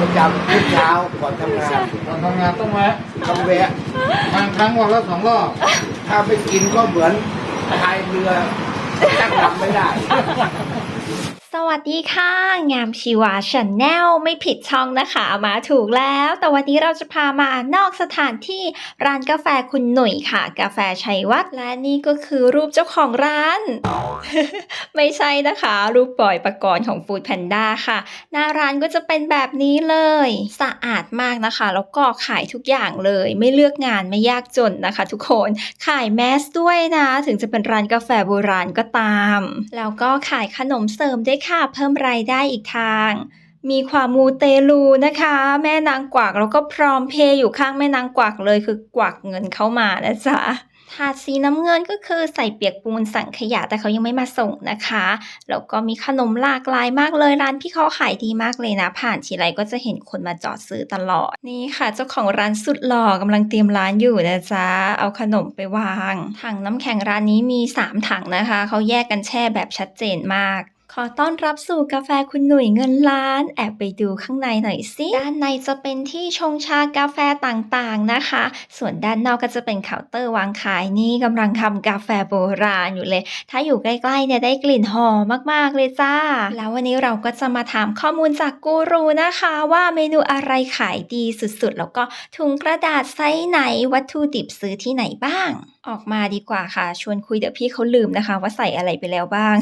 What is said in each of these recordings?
ประจำทุกเช้าก่อนทำงานตอนทำงานต้องแวะต้องแวะบางครั้งวันละสองรอบถ้าไม่กินก็เหมือนพายเรือตั้งลำไม่ได้ สวัสดีค่ะ งามชีวาชาแนลไม่ผิดช่องนะคะ มาถูกแล้ว แต่วันนี้เราจะพามานอกสถานที่ร้านกาแฟคุณหนุ่ยค่ะ กาแฟชัยวัฒน์และนี่ก็คือรูปเจ้าของร้าน ไม่ใช่นะคะ รูปปล่อยประกรณ์ของฟู้ดแพนด้าค่ะ หน้าร้านก็จะเป็นแบบนี้เลย สะอาดมากนะคะ แล้วก็ขายทุกอย่างเลย ไม่เลือกงานไม่ยากจนนะคะ ทุกคนขายแมสด้วยนะ ถึงจะเป็นร้านกาแฟโบราณก็ตาม แล้วก็ขายขนมเสริมได้ค่ะ เพิ่มรายได้อีกทาง มีความมูเตลูนะคะ แม่นางกวักแล้วก็พร้อมเพย์อยู่ข้างแม่นางกวักเลยคือกวักเงินเข้ามานะจ๊ะถาดสีน้ำเงินก็คือใส่เปียกปูนสั่งขยะแต่เขายังไม่มาส่งนะคะ แล้วก็มีขนมหลากหลายมากเลยร้านพี่เขาขายดีมากเลยนะ ผ่านทีไรก็จะเห็นคนมาจอดซื้อตลอด นี่ค่ะ เจ้าของร้านสุดหล่อกำลังเตรียมร้านอยู่นะจ๊ะ เอาขนมไปวาง ถังน้ำแข็งร้านนี้มี 3 ถังนะคะ เขาแยกกันแช่แบบชัดเจนมาก อต้อนรับสู่กาแฟคุณหนุ่ยเงินล้าน แอบไปดูข้างในหน่อยสิด้านในจะเป็นที่ชงชากาแฟต่างๆนะคะ ส่วนด้านนอกก็จะเป็นเคาน์เตอร์วางขายนี่กำลังทำกาแฟโบราณอยู่เลย ถ้าอยู่ใกล้ๆเนี่ยได้กลิ่นหอมมากๆเลยจ้า แล้ววันนี้เราก็จะมาถามข้อมูลจากกูรูนะคะ ว่าเมนูอะไรขายดีสุดๆ แล้วก็ถุงกระดาษไซส์ไหนวัตถุดิบซื้อที่ไหนบ้างออกมาดีกว่าค่ะ ชวนคุยเดี๋ยวพี่เขาลืมนะคะ ว่าใส่อะไรไปแล้วบ้าง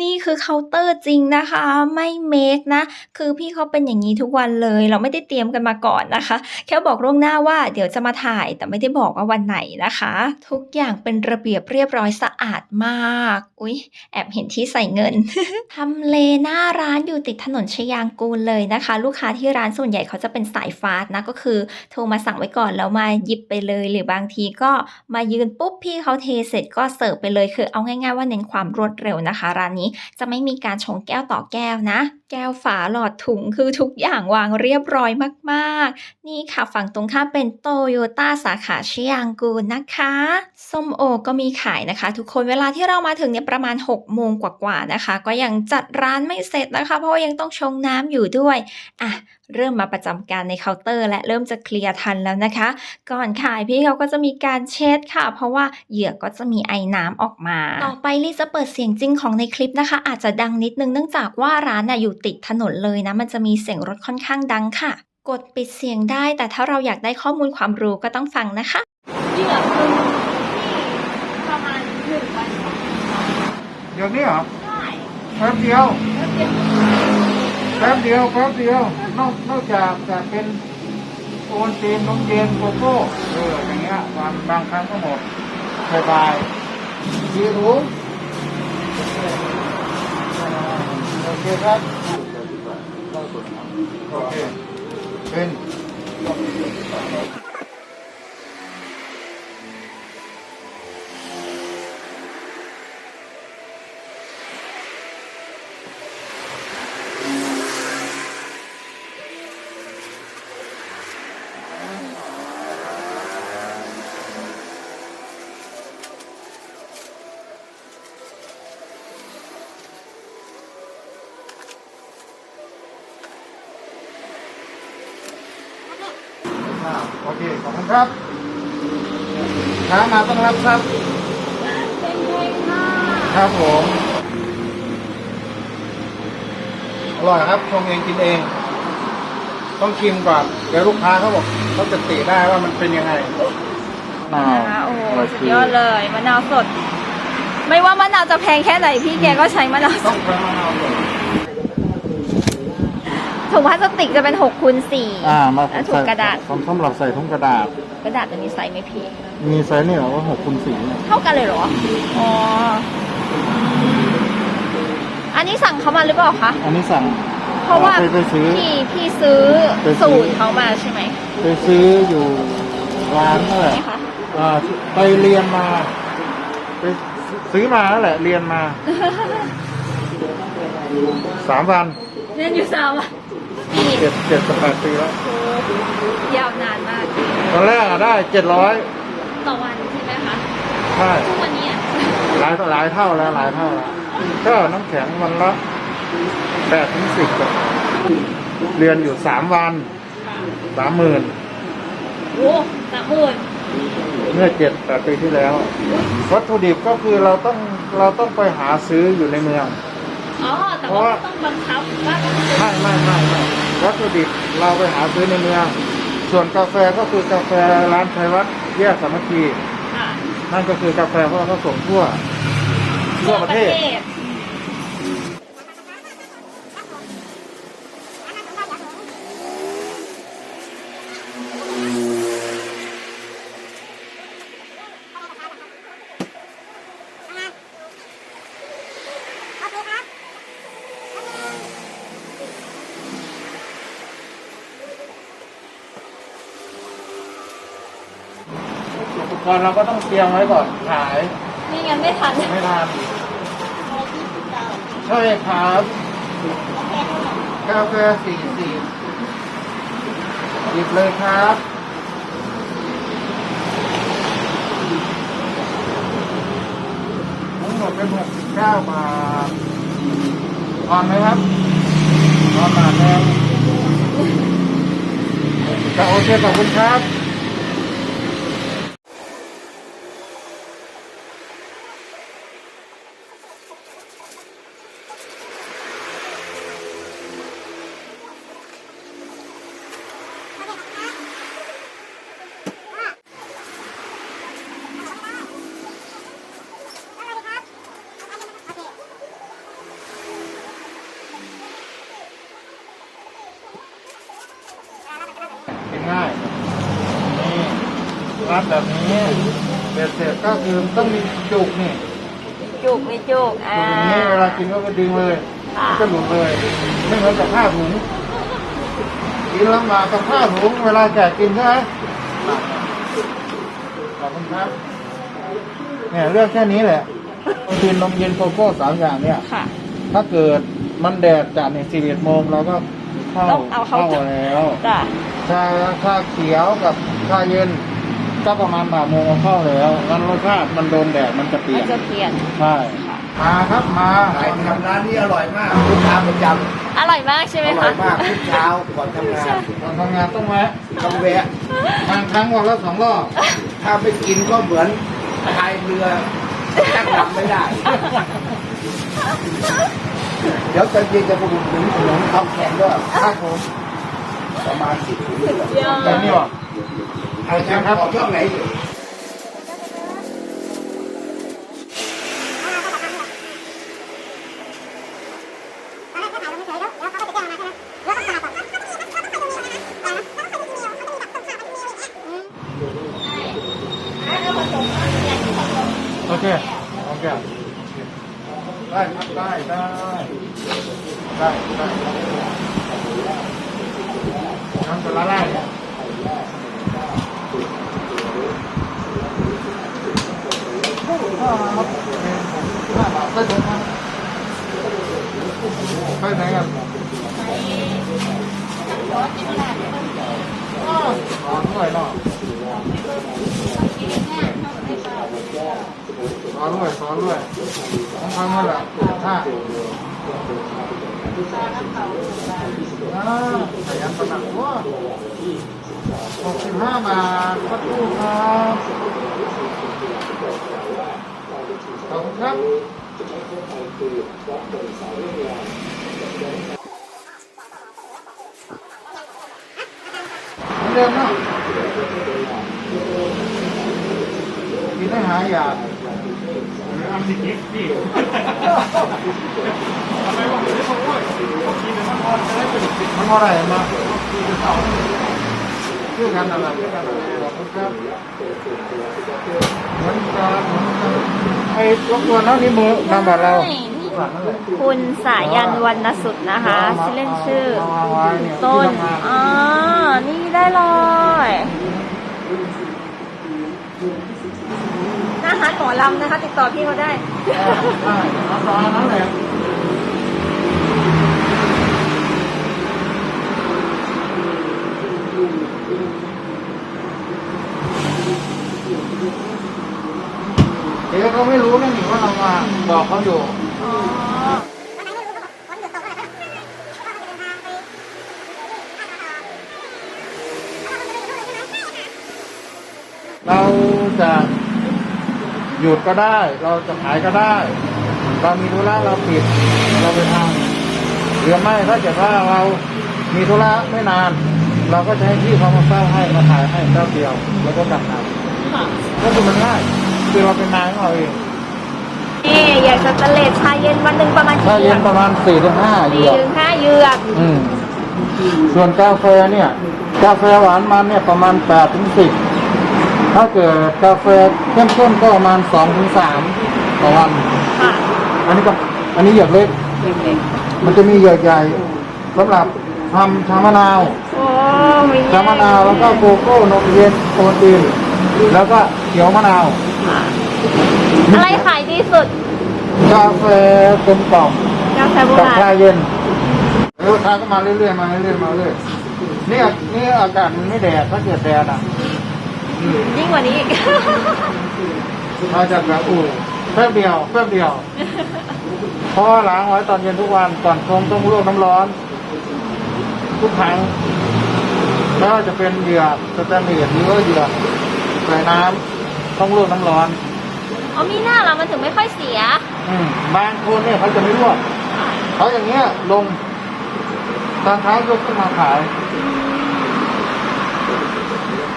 นี่คือเคาน์เตอร์จริงนะคะ ไม่เมคนะ คือพี่เขาเป็นอย่างนี้ทุกวันเลย เราไม่ได้เตรียมกันมาก่อนนะคะ แค่บอกล่วงหน้าว่าเดี๋ยวจะมาถ่ายแต่ไม่ได้บอกว่าวันไหนนะคะ ทุกอย่างเป็นระเบียบเรียบร้อยสะอาดมาก อุ๊ย แอบเห็นที่ใส่เงินทำเลหน้าร้านอยู่ติดถนนชยางกูลเลยนะคะ ลูกค้าที่ร้านส่วนใหญ่เขาจะเป็นสายฟาสต์นะก็คือโทรมาสั่งไว้ก่อนแล้วมาหยิบไปเลย หรือบางทีก็มายืนปุ๊บพี่เขาเทเสร็จก็เสิร์ฟไปเลยคือเอาง่ายๆว่าเน้นความรวดเร็วนะคะ ร้านนี้จะไม่มีการชงแก้วต่อแก้วนะแก้วฝาหลอดถุงคือทุกอย่างวางเรียบร้อยมากๆ นี่ค่ะฝั่งตรงข้ามเป็นโตโยต้าสาขาชิยางกูนะคะส้มโอก็มีขายนะคะ ทุกคนเวลาที่เรามาถึงเนี่ยประมาณ6โมงกว่าๆนะคะ ก็ยังจัดร้านไม่เสร็จนะคะ เพราะว่ายังต้องชงน้ำอยู่ด้วยอะเริ่มมาประจำการในเคาน์เตอร์ และเริ่มจะเคลียร์ทันแล้วนะคะ ก่อนขายพี่เขาก็จะมีการเช็ดค่ะ เพราะว่าเหยื่อก็จะมีไอ้น้ำออกมา ต่อไปลี่จะเปิดเสียงจริงของในคลิปนะคะ อาจจะดังนิดนึงเนื่องจากว่าร้านน่ะอยู่ติดถนนเลยนะ มันจะมีเสียงรถค่อนข้างดังค่ะ กดปิดเสียงได้ แต่ถ้าเราอยากได้ข้อมูลความรู้ก็ต้องฟังนะคะเหยื่อคือที่ประมาณหนึ่งวันเดี๋ยวนี้เหรอได้แป๊บเดียวแล้วเดี๋ยวแป๊บเดียวแป๊บเดียวนอกนอกจากจะเป็นโอนตีนนมเย็นโกโก้เอออย่างเงี้ยบางบางครั้งก็หมดสบายดีรู้โอเคครับโอ โอเคเป็น คขอบคุณครับช้ามาต้องรับครับ เป็นเพลงค่ะครับผม อร่อยครับชงเองกินเอง ต้องชิมก่อน เดี๋ยวลูกค้าเขาบอกเขาจะติได้ว่ามันเป็นยังไงอ้าวนะคะโอ้โหสุดยอดเลยมะนาวสด ไม่ว่ามะนาวจะแพงแค่ไหนพี่แกก็ใช้มะนาวสต้องด ใช้มะนาวสด ถุงพลาสติกจะเป็น6คูณ4อ่ามาแล้วถุงกระดาษสำหรับใส่ถุงกระดาษ กระดาษจะมีไซส์ไหมพี่ มีไซส์นี่เหรอว่าหกคูณสี่เนี่ยเท่ากันเลยเหรอ อ๋อ อันนี้สั่งเขามาหรือเปล่าคะ อันนี้สั่ง เพราะว่าไปไปซื้อ พี่พี่ซื้อไปซื้อ สูตรเขามาใช่ไหมไปซื้ออยู่ร้านนั่นแหละไหมคะอ่าไปเรียนมา ไปซื้อมาแล้วแหละ เรียนมาสามพันเรียนอยู่สามอะ พี่เจ็ดเจ็ดสิบแปดปีแล้วโอ้ยาวนานมากตอนแรกอะได้เจ็ดร้อยต่อวันใช่ไหมคะใช่ทุกวันนี้อะหลายหลายเท่าแล้วหลายเท่าแล้วก็น้ำแข็งวันละแปดถึงสิบอะเรียนอยู่สามวันสามหมื่นโอ้สามหมื่นเมื่อเจ็ดแปดปีที่แล้ว วัตถุดิบก็คือเราต้องเราต้องไปหาซื้ออยู่ในเมือง อ๋อ แต่ว่าต้องบังคับว่าต้องซื้อไม่ไม่ไม่ไม่วัตถุดิบเราไปหาซื้อในเมือง ส่วนกาแฟก็คือกาแฟร้านไทยวัดแยกสามัคคีค่ะนั่นก็คือกาแฟเพราะว่าเขาส่งทั่วทั่วประเทศ กรณ์เราก็ต้องเตรียมไว้ก่อนขายนี่งั้นไม่ทันไม่ทานใช่ครับกาแฟสี่สี่หยิบเลยครับทั้งหมดเป็นหกสิบเก้าบาทออนไหมครับออนมาแล้วจะโอเคขอบคุณครับ กินง่ายนี่รัดแบบนี้เบ็ดเสร็จก็คือต้องมีจุกนี่ จุ กไม่จุกอ่าจุกอย่างนี้เวลากินก็ไปดึงเลยค่ะก็หลุดเลย ไม่เหมือนกับผ้าถุงกินลำบากกับผ้าถุงเวลาแกะกินใช่ไหมขอบคุณครับเนี่ยเรื่องแค่นี้แหละกินนมเย็นโกโก้สามอย่างเนี่ย ค่ะ ถ้าเกิดมันแดดจัดเนี่ยสี่เอ็ดโมงเราก็เข้าต้องเอาเข้าแล้วจ้ะชาชาเขียวกับชาเย็นก็ประมาณบ่ายโมงเอาเข้าแล้วงั้นรสชาติมันโดนแดดมันจะเปลี่มัยนนจะเปลี่ยน ใช่ มาครับมาขายทำร้านนี้อร่อยมากลูกค้าประจอร่อยมากใช่ำไหมอร่อคะ ยมากทุกเช้าก่อนทำงานตอนทำงานต้องแวะต้องแวะบางครั้งวันละสองรอบถ้าไม่กินก็เหมือนพายเรือตั้งลำไม่ได้ เดี๋ยวจะเย็นจะไปอุดหนุนขนมข้าวแข็งด้วยครับผมประมาณสิบถุงเยอะแบบนี้หรอเอาแชมป์ของช่องไหนอยู่ โอเคโอเคได้ครับได้ได้ได้ได้น้ำจะละลายเนี่ยครับห้าบาทได้ผมครับไปไหนกันอ๋อสอนด้วยเนาะสอนด้วยสอนด้วยต้องทำนั่นแหละห้าอ่าขยันประนักว่าหกสิบห้าบาทสักครู่ครับขอบคุณครับ เหมือนเดิมเนาะกินได้หายอยากอันนี้เด็กดิมันอะไรมาชื่อกันอะไรชื่อกันอะไรขอบคุณครับเหมือนกันเหมือนกันไอ้รบกวนน้องนี่มือนำบัตรเราหลังนั่นแหละคุณสายันวรรณสุดนะคะชื่อเล่นชื่อมาวางไว้เยต้นที่ทำงาอ๋อนี่ได้เลยหน้าฮาร์ดหมอลำนะคะ ติดต่อพี่เขาได้ ได้เอาตอนนั้นแหละเดี๋ยวเขาไม่รู้นะนี่ว่าเรามาบอกเขาอยู่ อ๋อ จะหยุด ก็ได้ เราจะขายก็ได้ เรามีธุระเราปิด เราไปทำหรือไม่ถ้าเกิดว่าเรามีธุระไม่นาน เราก็จะให้พี่เขามาเฝ้าให้มาขายให้เจ้าเดียว แล้วก็กลับมาค่ะก็คือมันง่ายคือเราเป็นนายของเราเองนี่อยากจะตะเลดชาเย็นวันหนึ่งประมาณถ้ากี่เย็นประมาณสี่ถึงห้าเหสี่ยือกถึงห้าเหยือกอืมส่วนกาแฟเนี่ย กาแฟหวานมันเนี่ยประมาณแปดถึงสิบ ถ้าเกิดกาแฟเข้มข้นก็ประมาณสองถึงสามต่อวัน ค่ะอันนี้ก็อันนี้เหยือกเล็กมันจะมีเหยือกใหญ่สำหรับทำชามะนาวโอ้มีชามะนาวแล้วก็โกโก้นมเย็นโอวัลตินแล้วก็เขียวมะนาวอะไรขายดีสุดกาแฟกลมกล่อม กาแฟโบกับราชาณเย็นแล้วลูกค้าก็มาเรื่อยๆ มาเรื่อยๆ มาเรื่อยนี่อะนี่อากาศมันไม่แดด ถ้าเกิดแดดอะ ยิ่งกว่านี้อีก มาจากแบบอู่แป๊บเดียวแป๊บเดียว เพราะว่าล้างไว้ตอนเย็นทุกวันก่อนชงต้องลวกน้ำร้อน ทุกครั้งไม่ว่าจะเป็นเหยื่อสแตนเลสหรือว่าเหยื่อใส่น้ำต้องลวกน้ำร้อนอ๋อมีหน้าเรามันถึงไม่ค่อยเสีย อืมบางคนเนี่ยเขาจะไม่ลวกเขาอย่างเงี้ยลงตอนเช้ายกขึ้นมาขาย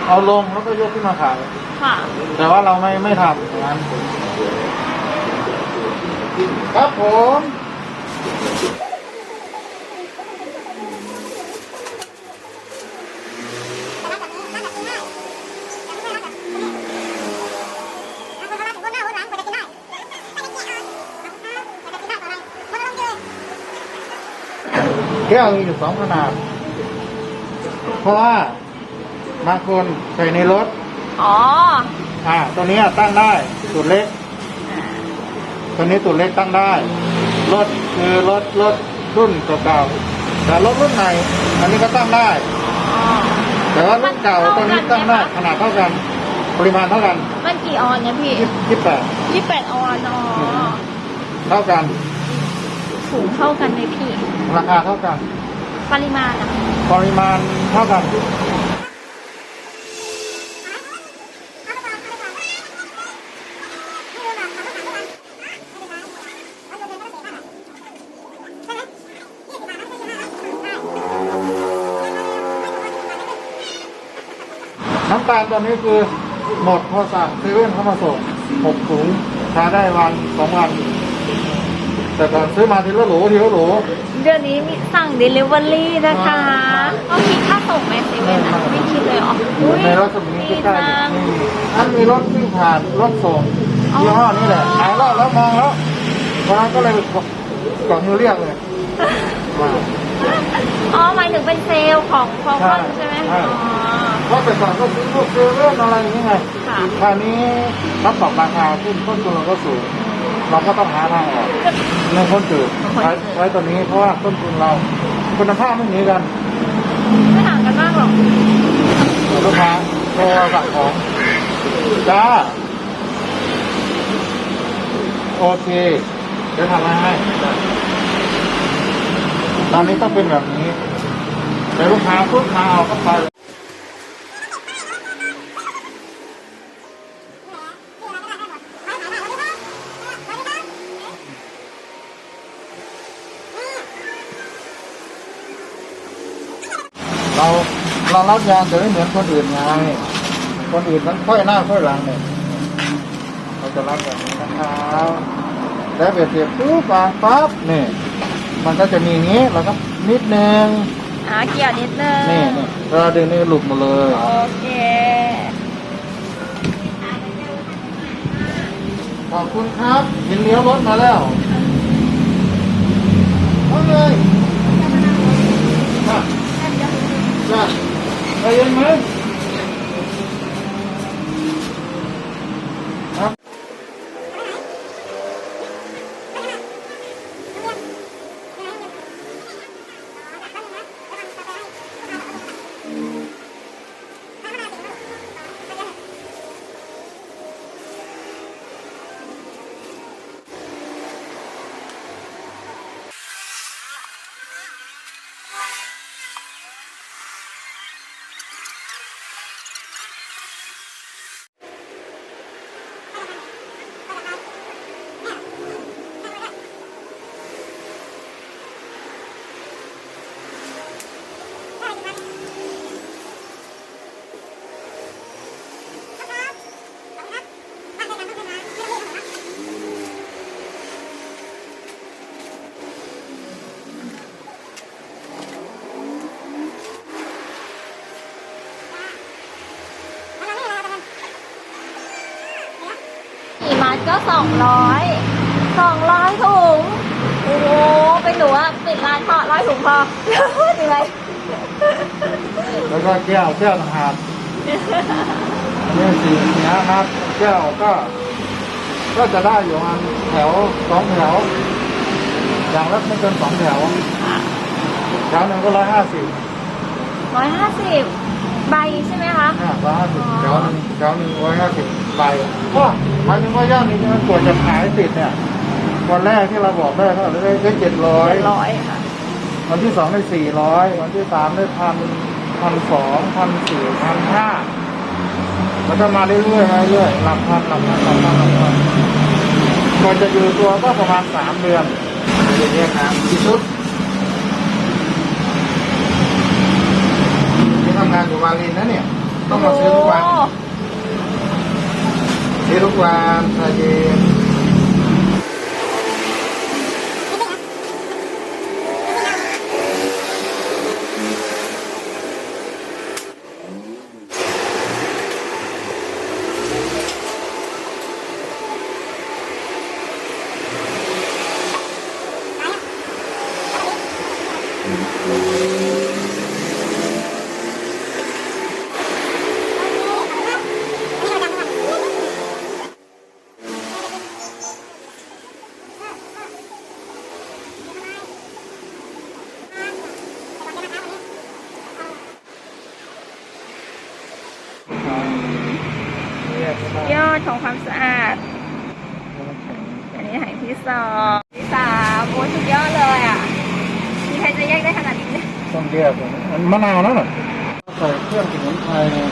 เอาลงแล้วก็ยกขึ้นมาขาย ค่ะ แต่ว่าเราไม่ไม่ทำอย่างนั้นครับผมแก้วมีอยู่สองขนาด เพราะว่า บางคนใส่ในรถ อ๋อ อ่า ตัวนี้ตั้งได้ตุดเล็ก ตัวนี้ตุดเล็กตั้งได้ รถคือรถรถรุ่นเก่าๆแต่รถรุ่นใหม่อันนี้ก็ตั้งได้อ๋อแต่ว่ารุ่นเก่าตัวนี้ตั้งได้ขนาดเท่ากัน ปริมาณเท่ากัน มันกี่ออนเนี่ยพี่ยี่สิบแปดยี่สิบแปดออนอ๋อเท่ากัน สูงเท่ากันไหมพี่ ราคาเท่ากัน ปริมาณอะปริมาณเท่ากันาลตอนนี้คือหมดพอสั่งเซเว่นเข้ามาส่งหกถุงทานได้วันสองวัน แต่ก่อนซื้อมาทีละโหลทีละโหลเดี๋ยวนี้มีสั่ง Delivery นะคะต้องคิดค่าส่งไหมเซเว่นอะไม่คิดเลยเหรออุ๊ยในรัศมีดีใกล้จังๆนี่อันมีรถวิ่งผ่านรถส่งอ๋อ ยี่ห้อนี้แหละหายแล้วแล้วมองแล้ววันนั้นก็เลยไปกดมือเรียกเลยมา อ๋อหมายถึงเป็นเซลล์ของฟอลคอนใช่ใช่ไหมใช่ อ๋อ เพราะแต่ก่อนก็ซื้อพวกเซเว่นอะไรอย่างเงี้ยไงค่ะ คราวนี้รับปรับราคาขึ้นต้นทุนเราก็สูง เราก็ต้องหาทางออกในคนจืดไว้ไว้ตัวนี้เพราะว่าต้นทุนเราคุณภาพไม่เหมือนกันไม่ห่างกันมากหรอกลูกค้าโทรสั่งของจ้าโอเคเดี๋ยวทำให้ให้ตอนนี้ต้องเป็นแบบนี้เดี๋ยวลูกค้าพูดมาเอาก็ไป เรารับยางแต่ไม่เหมือนคนอื่นไงคนอื่นมันค่อยหน้าค่อยหลังเนี่ยเราจะรับแบบนี้นะครับแล้วเบียดเสียบปุ๊บวางปั๊บนี่มันก็จะมีอย่างนี้เราก็นิดนึงอ่าเกี่ยวนิดนึงนี่นี่เราดึงนี่หลุดหมดเลยโอเคขอบคุณครับเห็นเลี้ยวรถมาแล้วเอาเลยจ้า ไป ก็สองร้อยสองร้อยถุง โอ้โหเป็นหนูอะปิดร้านพอร้อยถุงพอเหนื่อยแล้วก็แก้วแก้วต่างหากเนี่ยสี่นะครับ แก้วก็ ก็จะได้อยู่ประมาณแถวสองแถว อย่างละไม่เกินสองแถวแถวหนึ่งก็ร้อยห้าสิบร้อยห้าสิบ ใบใช่ไหมคะอ่าร้อยห้าสิบแถวหนึ่งแถวหนึ่งร้อยห้าสิบใบก็หมายถึงว่าย่านนี้มันกว่าจะขายติดเนี่ยวันแรกที่เราบอกได้เท่าไหร่ได้ได้เจ็ดร้อยเจ็ดร้อยค่ะ วันที่สองได้สี่ร้อยวันที่สามได้พันพันสองพันสี่พันห้าแล้วก็มาเรื่อยๆมาเรื่อยๆหลักพันหลักพันหลักพันหลักพันก่อนจะอยู่ตัวก็ประมาณสามเดือนอย่างเงี้ยครับกี่ชุดที่ทำงานอยู่วาลินนะเนี่ย ต้องมาซื้อทุกวันโอ้ซื้อทุกวันชาเย็น ยอดของความสะอาด อันนี้หายที่สองที่สามโอ้สุดยอดเลยอะ มีใครจะแยกได้ขนาดนี้ต้องแยกเลยมันมะนาวนั่นหรอใส่เครื่องสมุนไพรเนี่ย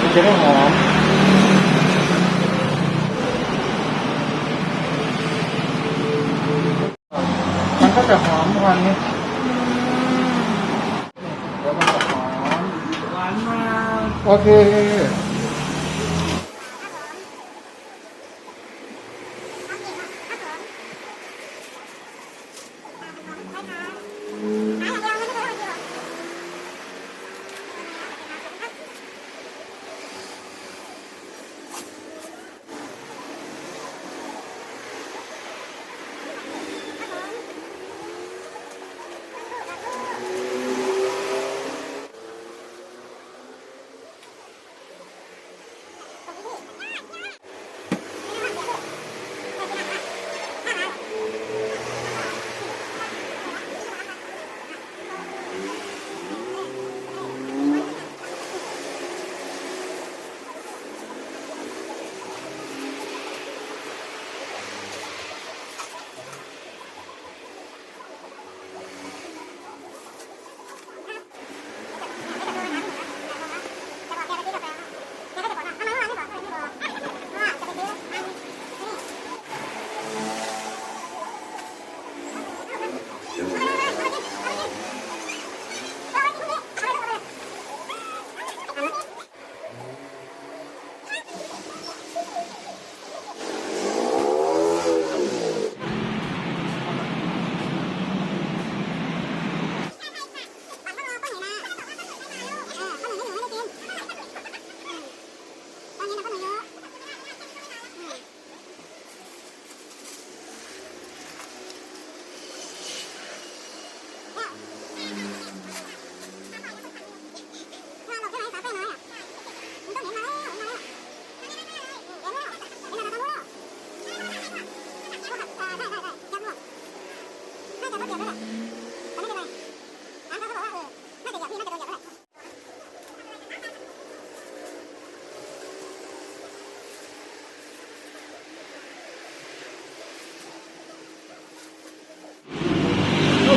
มันจะได้หอมมันก็จะหอมวันนี้เดี๋ยวมันจะหอม หวานมาก โ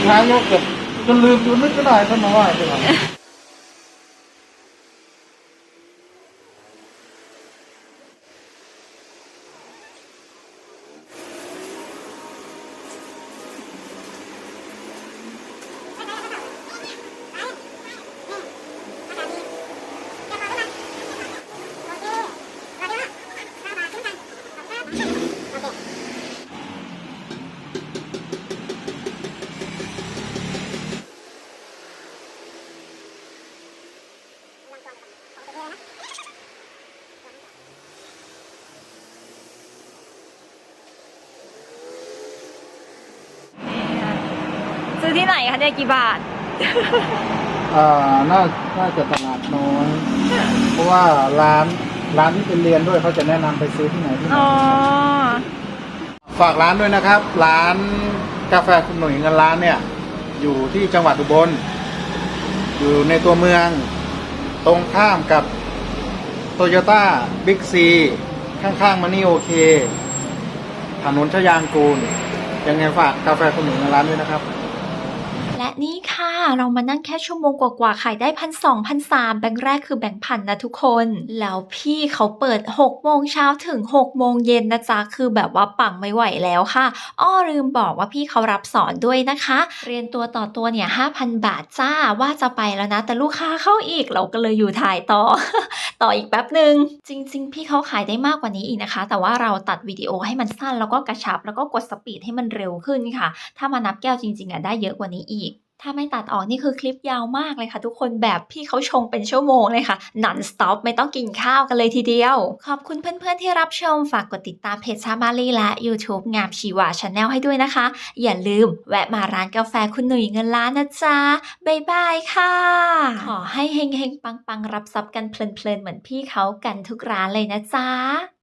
อเคลูกค้ายกเก็บจนลืมจนนึกก็ได้ท่านมาไหว้ใช่ไหม ที่ไหนคะเนี่ยกี่บาทอ่าน่าน่าจะตลาดน้อย เพราะว่าร้านร้านที่เป็นเรียนด้วยเขาจะแนะนำไปซื้อที่ไหนที่ไหนอ๋อ ฝากร้านด้วยนะครับ ร้านกาแฟคุณหนุ่ยเงินร้านเนี่ย อยู่ที่จังหวัดอุบล อยู่ในตัวเมือง ตรงข้ามกับโตโยต้าบิ๊กซีข้างๆมานี่โอเคถนนชยางกูล ยังไงฝากกาแฟคุณหนุ่ยเงินร้านด้วยนะครับ และนี่ค่ะ เรามานั่งแค่ชั่วโมงกว่าๆขายได้พันสองพันสามแบงค์แรกคือแบงค์พันนะทุกคน แล้วพี่เขาเปิด6โมงเช้าถึง6โมงเย็นนะจ๊ะ คือแบบว่าปังไม่ไหวแล้วค่ะ อ้อลืมบอกว่าพี่เขารับสอนด้วยนะคะ เรียนตัวต่อตัวเนี่ย5,000บาทจ้าว่าจะไปแล้วนะ แต่ลูกค้าเข้าอีกเราก็เลยอยู่ถ่ายต่อ ต่ออีกแป๊บหนึ่งจริง ๆ พี่เขาขายได้มากกว่านี้อีกนะคะ แต่ว่าเราตัดวิดีโอให้มันสั้นแล้วก็กระชับ แล้วก็กดสปีดให้มันเร็วขึ้นค่ะ ถ้ามานับแก้วจริงๆอะได้เยอะกว่านี้อีก ถ้าไม่ตัดออกนี่คือคลิปยาวมากเลยค่ะ ทุกคนแบบพี่เขาชงเป็นชั่วโมงเลยค่ะ non stop ไม่ต้องกินข้าวกันเลยทีเดียว ขอบคุณเพื่อนๆที่รับชม ฝากกดติดตามเพจชามาลีและ YouTube งามชีวาชาแนลให้ด้วยนะคะ อย่าลืมแวะมาร้านกาแฟคุณหนุ่ยเงินล้านนะจ๊ะบ๊ายบายค่ะ ขอให้เฮงๆปังๆรับทรัพย์กันเพลินๆเหมือนพี่เขากันทุกร้านเลยนะจ๊ะ